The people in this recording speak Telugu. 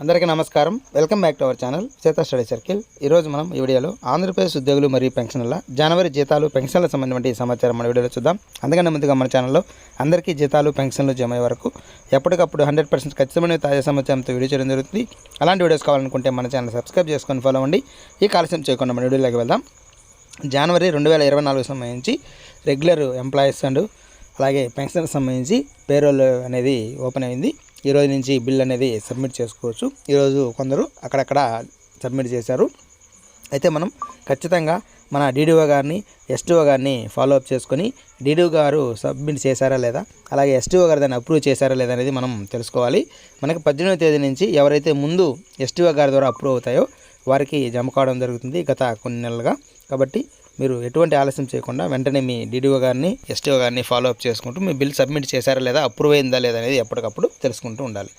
అందరికీ నమస్కారం. Welcome back to our channel Seetha study circle ఈరోజు మనం ఈ వీడియోలో ఆంధ్రప్రదేశ్ ఉద్యోగులు మరియు పెన్షన్ల జనవరి జీతాలు పెన్షన్ల సంబంధించిన సమాచారం మన వీడియోలో చూద్దాం. అందుకని ముందుగా మన ఛానల్లో అందరికీ జీతాలు పెన్షన్లు జమ అయ్యే వరకు ఎప్పటికప్పుడు హండ్రెడ్ పర్సెంట్ ఖచ్చితమైన తాజా సమాచారంతో వీడియో చేయడం జరుగుతుంది. అలాంటి వీడియోస్ కావాలనుకుంటే మన ఛానల్ సబ్స్క్రైబ్ చేసుకొని ఫాలో అవ్వండి. ఈ కాలుష్యం చేయకుండా మన వీడియోలోకి వెళ్దాం. జనవరి రెండు వేల ఇరవై నాలుగు సంబంధించి రెగ్యులర్ ఎంప్లాయీస్ అండ్ అలాగే పెన్షన్కి సంబంధించి పేరోల్ అనేది ఓపెన్ అయింది. ఈరోజు నుంచి బిల్ అనేది సబ్మిట్ చేసుకోవచ్చు. ఈరోజు కొందరు అక్కడక్కడ సబ్మిట్ చేశారు. అయితే మనం ఖచ్చితంగా మన డీడీఓ గారిని ఎస్టీఓ గారిని ఫాలో అప్ చేసుకొని డీడీఓ గారు సబ్మిట్ చేశారా లేదా అలాగే ఎస్టీఓ గారు దాన్ని అప్రూవ్ చేశారా లేదా అనేది మనం తెలుసుకోవాలి. మనకి పద్దెనిమిదవ తేదీ నుంచి ఎవరైతే ముందు ఎస్టీఓ గారి ద్వారా అప్రూవ్ అవుతాయో వారికి జమ కావడం జరుగుతుంది గత కొన్ని నెలలుగా. కాబట్టి మీరు ఎటువంటి ఆలస్యం చేయకుండా వెంటనే మీ డీడీఓ గారిని ఎస్టీఓ గారిని ఫాలో అప్ చేసుకుంటూ మీ బిల్ సబ్మిట్ చేశారా లేదా అప్రూవ్ అయిందా లేదా అనేది ఎప్పటికప్పుడు తెలుసుకుంటూ ఉండాలి.